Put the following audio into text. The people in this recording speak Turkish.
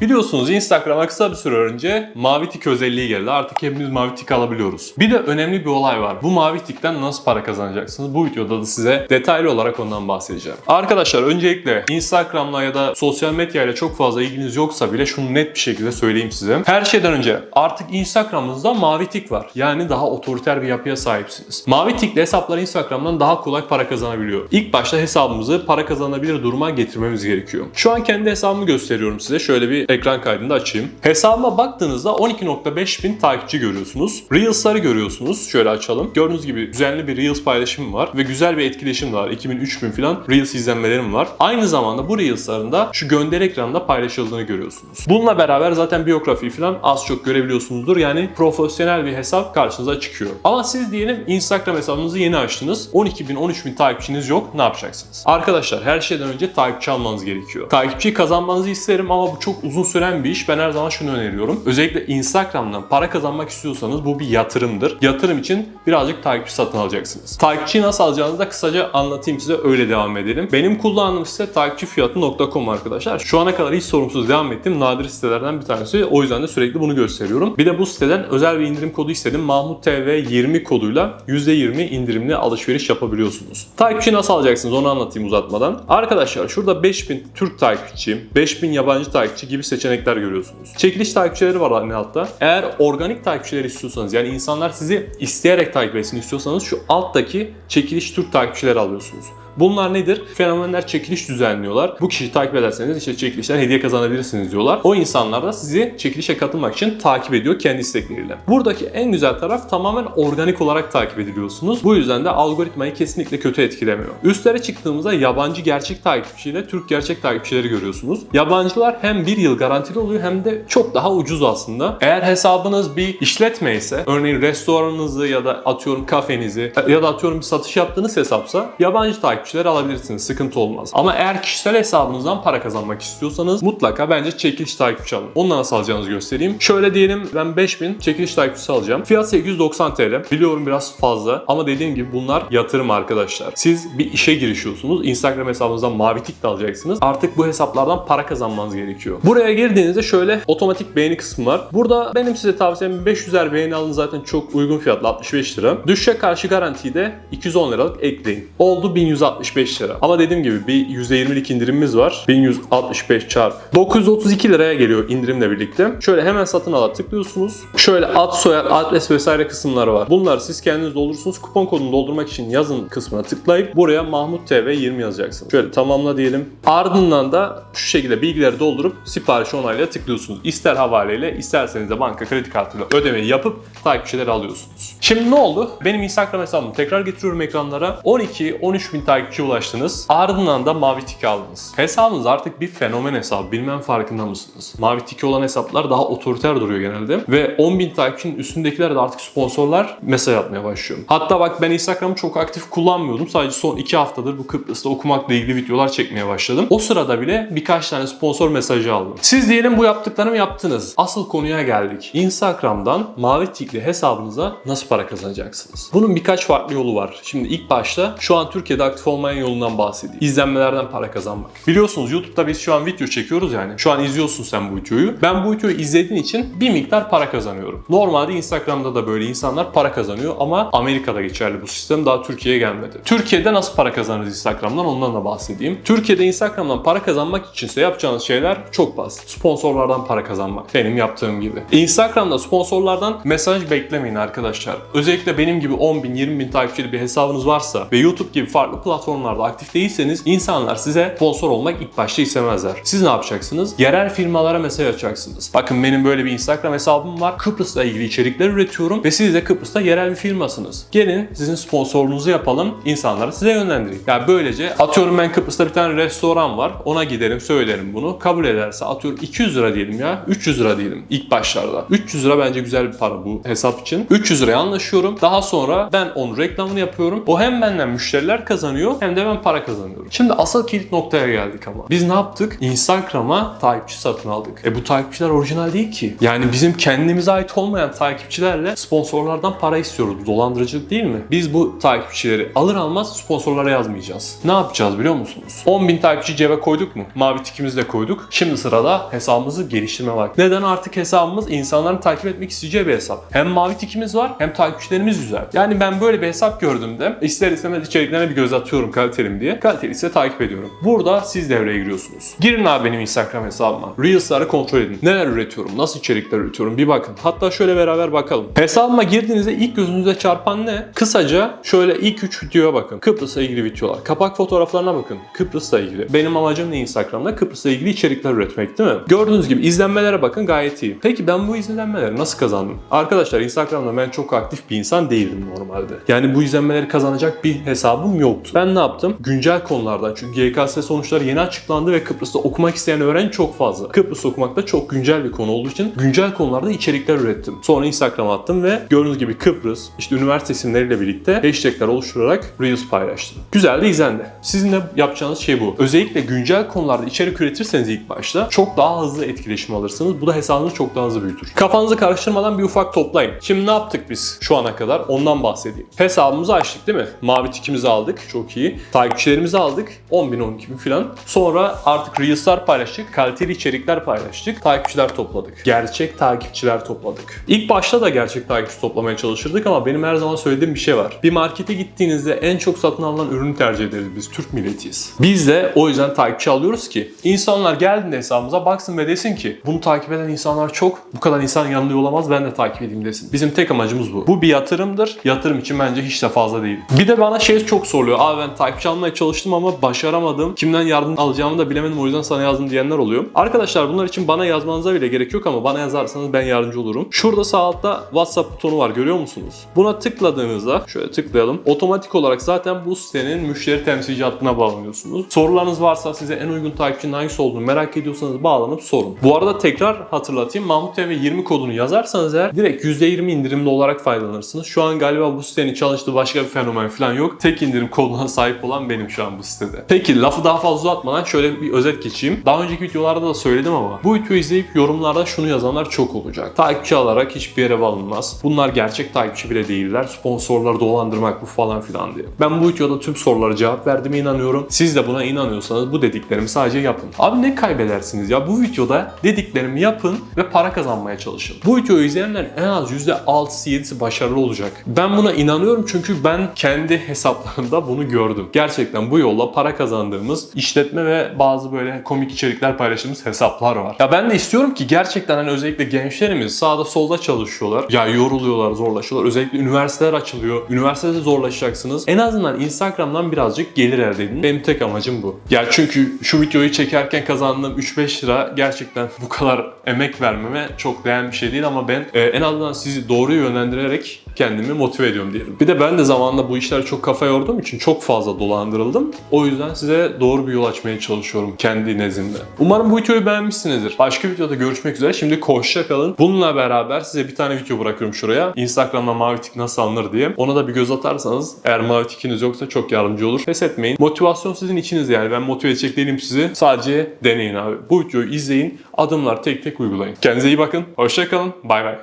Biliyorsunuz Instagram'a kısa bir süre önce mavi tik özelliği geldi. Artık hepimiz mavi tik alabiliyoruz. Bir de önemli bir olay var. Bu mavi tikten nasıl para kazanacaksınız? Bu videoda da size detaylı olarak ondan bahsedeceğim. Arkadaşlar öncelikle Instagram'la ya da sosyal medyayla çok fazla ilginiz yoksa bile şunu net bir şekilde söyleyeyim size. Her şeyden önce artık Instagram'ınızda mavi tik var. Yani daha otoriter bir yapıya sahipsiniz. Mavi tikli hesaplar Instagram'dan daha kolay para kazanabiliyor. İlk başta hesabımızı para kazanabilir duruma getirmemiz gerekiyor. Şu an kendi hesabımı gösteriyorum size. Şöyle bir ekran kaydını da açayım. Hesabıma baktığınızda 12.5 bin takipçi görüyorsunuz. Reels'ları görüyorsunuz. Şöyle açalım. Gördüğünüz gibi düzenli bir Reels paylaşımım var ve güzel bir etkileşim var. 2000-3000 falan Reels izlenmelerim var. Aynı zamanda bu Reels'ların da şu gönder ekranda paylaşıldığını görüyorsunuz. Bununla beraber zaten biyografi falan az çok görebiliyorsunuzdur. Yani profesyonel bir hesap karşınıza çıkıyor. Ama siz diyelim Instagram hesabınızı yeni açtınız. 12 bin 13 bin takipçiniz yok. Ne yapacaksınız? Arkadaşlar her şeyden önce takipçi almanız gerekiyor. Takipçiyi kazanmanızı isterim ama bu çok uzun süren bir iş. Ben her zaman şunu öneriyorum. Özellikle Instagram'dan para kazanmak istiyorsanız bu bir yatırımdır. Yatırım için birazcık takipçi satın alacaksınız. Takipçiyi nasıl alacağınızı da kısaca anlatayım size öyle devam edelim. Benim kullandığım site takipçifiyatı.com arkadaşlar. Şu ana kadar hiç sorunsuz devam ettiğim nadir sitelerden bir tanesi. O yüzden de sürekli bunu gösteriyorum. Bir de bu siteden özel bir indirim kodu istedim. Mahmut TV 20 koduyla %20 indirimli alışveriş yapabiliyorsunuz. Takipçi nasıl alacaksınız onu anlatayım uzatmadan. Arkadaşlar şurada 5000 Türk takipçi, 5000 yabancı takipçi gibi seçenekler görüyorsunuz. Çekiliş takipçileri var en altta. Eğer organik takipçiler istiyorsanız yani insanlar sizi isteyerek takip etsin istiyorsanız şu alttaki çekiliş Türk takipçileri alıyorsunuz. Bunlar nedir? Fenomenler çekiliş düzenliyorlar. Bu kişiyi takip ederseniz işte çekilişten hediye kazanabilirsiniz diyorlar. O insanlar da sizi çekilişe katılmak için takip ediyor kendi istekleriyle. Buradaki en güzel taraf tamamen organik olarak takip ediliyorsunuz. Bu yüzden de algoritmayı kesinlikle kötü etkilemiyor. Üstlere çıktığımızda yabancı gerçek takipçiyle Türk gerçek takipçileri görüyorsunuz. Yabancılar hem bir yıl garantili oluyor hem de çok daha ucuz aslında. Eğer hesabınız bir işletme ise örneğin restoranınızı ya da atıyorum kafenizi ya da atıyorum bir satış yaptığınız hesapsa yabancı takipçiler alabilirsiniz. Sıkıntı olmaz. Ama eğer kişisel hesabınızdan para kazanmak istiyorsanız mutlaka bence çekiliş takipçi alın. Onu nasıl alacağınızı göstereyim. Şöyle diyelim ben 5000 çekiliş takipçisi alacağım. Fiyat 890 TL. Biliyorum biraz fazla ama dediğim gibi bunlar yatırım arkadaşlar. Siz bir işe girişiyorsunuz. Instagram hesabınızdan mavi tik de alacaksınız. Artık bu hesaplardan para kazanmanız gerekiyor. Buraya girdiğinizde şöyle otomatik beğeni kısmı var. Burada benim size tavsiyem 500'er beğeni alın zaten çok uygun fiyatlı 65 lira. Düşüşe karşı garantiyi de 210 liralık ekleyin. Oldu 1165 lira. Ama dediğim gibi bir %20'lik indirimimiz var. 1165 çarp 932 liraya geliyor indirimle birlikte. Şöyle hemen satın ala tıklıyorsunuz. Şöyle ad, soyad, adres vesaire kısımları var. Bunları siz kendiniz doldurursunuz. Kupon kodunu doldurmak için yazın kısmına tıklayıp buraya Mahmut TV 20 yazacaksınız. Şöyle tamamla diyelim. Ardından da şu şekilde bilgileri doldurup sipariş onayla tıklıyorsunuz. İster havaleyle isterseniz de banka kredi kartıyla ödemeyi yapıp takipçileri alıyorsunuz. Şimdi ne oldu? Benim Instagram hesabımı tekrar getiriyorum ekranlara. 12-13 bin takipçiye ulaştınız. Ardından da mavi tiki aldınız. Hesabınız artık bir fenomen hesabı. Bilmem farkında mısınız? Mavi tiki olan hesaplar daha otoriter duruyor genelde. Ve 10 bin takipçinin üstündekiler de artık sponsorlar mesaj atmaya başlıyor. Hatta bak ben Instagram'ı çok aktif kullanmıyordum. Sadece son 2 haftadır bu Kıbrıs'ta okumakla ilgili videolar çekmeye başladım. O sırada bile birkaç tane sponsor mesajı aldım. Siz diyelim bu yaptıklarımı yaptınız. Asıl konuya geldik. Instagram'dan mavi tikli hesabınıza nasıl para kazanacaksınız? Bunun birkaç farklı yolu var. Şimdi ilk başta şu an Türkiye'de aktif olmayan yolundan bahsedeyim. İzlenmelerden para kazanmak. Biliyorsunuz YouTube'da biz şu an video çekiyoruz yani. Şu an izliyorsun sen bu videoyu. Ben bu videoyu izlediğin için bir miktar para kazanıyorum. Normalde Instagram'da da böyle insanlar para kazanıyor ama Amerika'da geçerli bu sistem. Daha Türkiye'ye gelmedi. Türkiye'de nasıl para kazanırız Instagram'dan ondan da bahsedeyim. Türkiye'de Instagram'dan para kazanmak içinse yapacağınız şeyler çok basit. Sponsorlardan para kazanmak. Benim yaptığım gibi. Instagram'da sponsorlardan mesaj beklemeyin arkadaşlar. Özellikle benim gibi 10 bin 20 bin takipçili bir hesabınız varsa ve YouTube gibi farklı platformlarda aktif değilseniz insanlar size sponsor olmak ilk başta istemezler. Siz ne yapacaksınız? Yerel firmalara mesaj açacaksınız. Bakın benim böyle bir Instagram hesabım var. Kıbrıs'la ilgili içerikler üretiyorum ve siz de Kıbrıs'ta yerel bir firmasınız. Gelin sizin sponsorunuzu yapalım. insanları size yönlendireyim. Yani böylece atıyorum ben Kıbrıs'ta bir tane restoran var. Ona giderim söylerim bunu. Kabul ederse atıyorum 200 lira diyelim ya. 300 lira diyelim ilk başlarda. 300 lira bence güzel bir para bu hesap için. 300 liraya anlaşıyorum. Daha sonra ben onun reklamını yapıyorum. O hem benden müşteriler kazanıyor geliyor hem de ben para kazanıyorum. Şimdi asıl kilit noktaya geldik ama. Biz ne yaptık? Instagram'a takipçi satın aldık. E bu takipçiler orijinal değil ki. Yani bizim kendimize ait olmayan takipçilerle sponsorlardan para istiyoruz. Dolandırıcılık değil mi? Biz bu takipçileri alır almaz sponsorlara yazmayacağız. Ne yapacağız biliyor musunuz? 10.000 takipçi cebe koyduk mu? Mavi tikimizi de koyduk. Şimdi sırada hesabımızı geliştirme vakti. Neden artık hesabımız insanların takip etmek isteyeceği bir hesap. Hem mavi tikimiz var hem takipçilerimiz güzel. Yani ben böyle bir hesap gördüğümde ister istemez içeriklerine bir göz atıyorum kalitelim diye. Kaliteli ise takip ediyorum. Burada siz devreye giriyorsunuz. Girin abi benim Instagram hesabıma. Reels'ları kontrol edin. Neler üretiyorum? Nasıl içerikler üretiyorum? Bir bakın. Hatta şöyle beraber bakalım. Hesabıma girdiğinizde ilk gözünüze çarpan ne? Kısaca şöyle ilk 3 videoya bakın. Kıbrıs'la ilgili videolar. Kapak fotoğraflarına bakın. Kıbrıs'la ilgili. Benim amacım ne Instagram'da? Kıbrıs'la ilgili içerikler üretmek değil mi? Gördüğünüz gibi izlenmelere bakın gayet iyi. Peki ben bu izlenmeleri nasıl kazandım? Arkadaşlar Instagram'da ben çok aktif bir insan değildim normalde. Yani bu izlenmeleri kazanacak bir hesabım yoktu. Ben ne yaptım? Güncel konulardan çünkü GKS sonuçları yeni açıklandı ve Kıbrıs'ta okumak isteyen öğrenci çok fazla. Kıbrıs okumak da çok güncel bir konu olduğu için güncel konularda içerikler ürettim. Sonra Instagram'a attım ve gördüğünüz gibi Kıbrıs, işte üniversite isimleriyle birlikte hashtagler oluşturarak Reels paylaştım. Güzel de izlendi. Sizin de yapacağınız şey bu. Özellikle güncel konularda içerik üretirseniz ilk başta çok daha hızlı etkileşim alırsınız. Bu da hesabınızı çok daha hızlı büyütür. Kafanızı karıştırmadan bir ufak toplayın. Şimdi ne yaptık biz şu ana kadar? Ondan bahsedeyim. Hesabımızı açtık değil mi? Mavi tikimizi aldık. Çok iyi. Takipçilerimizi aldık. 10 bin 12 bin falan. Sonra artık Reels'lar paylaştık. Kaliteli içerikler paylaştık. Takipçiler topladık. Gerçek takipçiler topladık. İlk başta da gerçek takipçi toplamaya çalışırdık ama benim her zaman söylediğim bir şey var. Bir markete gittiğinizde en çok satın alınan ürünü tercih ederiz biz. Türk milletiyiz. Biz de o yüzden takipçi alıyoruz ki insanlar geldiğinde hesabımıza baksın ve desin ki bunu takip eden insanlar çok. Bu kadar insan yanılıyor olamaz ben de takip edeyim desin. Bizim tek amacımız bu. Bu bir yatırımdır. Yatırım için bence hiç de fazla değil. Bir de bana şey çok soruluyor. Abi ben takipçi almaya çalıştım ama başaramadım. Kimden yardım alacağımı da bilemedim o yüzden sana yazdım diyenler oluyor. Arkadaşlar bunlar için bana yazmanıza bile gerek yok ama bana yazarsanız ben yardımcı olurum. Şurada sağ altta WhatsApp butonu var görüyor musunuz? Buna tıkladığınızda şöyle tıklayalım. Otomatik olarak zaten bu sitenin müşteri temsilci hattına bağlanıyorsunuz. Sorularınız varsa size en uygun takipçinin hangisi olduğunu merak ediyorsanız bağlanıp sorun. Bu arada tekrar hatırlatayım. Mahmut TV 20 kodunu yazarsanız eğer direkt %20 indirimli olarak faydalanırsınız. Şu an galiba bu sitenin çalıştığı başka bir fenomen falan yok. Tek indirim koduna sahip olan benim şu an bu sitede. Peki lafı daha fazla uzatmadan şöyle bir özet geçeyim. Daha önceki videolarda da söyledim ama bu videoyu izleyip yorumlarda şunu yazanlar çok olacak. Takipçi alarak hiçbir yere bağlanılmaz. Bunlar gerçek takipçi bile değiller. Sponsorları dolandırmak bu falan filan diye. Ben bu videoda tüm sorulara cevap verdiğime inanıyorum. Siz de buna inanıyorsanız bu dediklerimi sadece yapın. Abi ne kaybedersiniz ya? Bu videoda dediklerimi yapın ve para kazanmaya çalışın. Bu videoyu izleyenlerin en az %6'sı 7'si başarılı olacak. Ben buna inanıyorum çünkü ben kendi hesaplarımda bunu gördüm. Gerçekten bu yolla para kazandığımız işletme ve bazı böyle komik içerikler paylaştığımız hesaplar var. Ya ben de istiyorum ki gerçekten hani özellikle gençlerimiz sağda solda çalışıyorlar. Ya yoruluyorlar, zorlaşıyorlar. Özellikle üniversiteler açılıyor. Üniversitede zorlaşacaksınız. En azından Instagram'dan birazcık gelir elde edin. Benim tek amacım bu. Ya çünkü şu videoyu çekerken kazandığım 3-5 lira gerçekten bu kadar emek vermeme çok değen bir şey değil ama ben e, en azından sizi doğru yönlendirerek kendimi motive ediyorum diyelim. Bir de ben de zamanında bu işler çok kafa yorduğum için çok fazla dolandırıldım. O yüzden size doğru bir yol açmaya çalışıyorum kendi nezdimde. Umarım bu videoyu beğenmişsinizdir. Başka videoda görüşmek üzere. Şimdi hoşça kalın. Bununla beraber size bir tane video bırakıyorum şuraya. Instagram'da mavi tik nasıl alınır diye. Ona da bir göz atarsanız eğer mavi tikiniz yoksa çok yardımcı olur. Pes etmeyin. Motivasyon sizin içinizde yani. Ben motive edecek değilim sizi. Sadece deneyin abi. Bu videoyu izleyin. Adımlar tek tek uygulayın. Kendinize iyi bakın. Hoşça kalın. Bay bay.